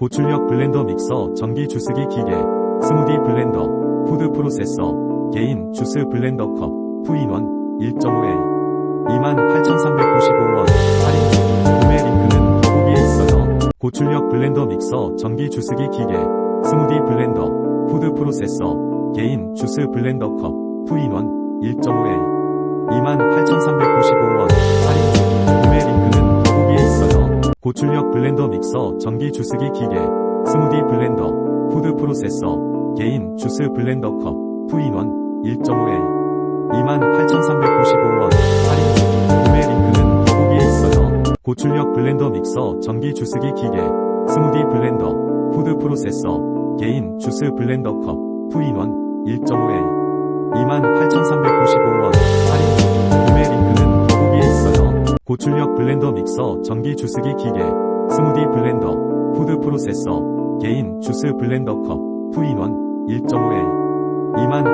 고출력 블렌더 믹서 전기 주스기 기계 스무디 블렌더 푸드 프로세서 개인 주스 블렌더 컵 투인원 1.5L 28,395원. 할인 중 구매 링크는 더보기에 있어요. 고출력 블렌더 믹서 전기 주스기 기계 스무디 블렌더 푸드 프로세서 개인 주스 블렌더 컵 투인원 1.5L 28,395원 블렌더 믹서 전기 주스기 기계 스무디 블렌더 푸드 프로세서 개인 주스 블렌더 컵 투인원 1.5L 28,395원. 할인. 중 구매 링크는 더보기에 있어요. 고출력 블렌더 믹서 전기 주스기 기계 스무디 블렌더 푸드 프로세서 개인 주스 블렌더 컵 투인원 1.5L 28,395원. 할인. 중 구매 링크는 더보기에 있어요. 고출력 블렌더 믹서 전기 주스기 기계 스무디 블렌더 푸드 프로세서 개인 주스 블렌더 컵 투인원 1.5L 28,395원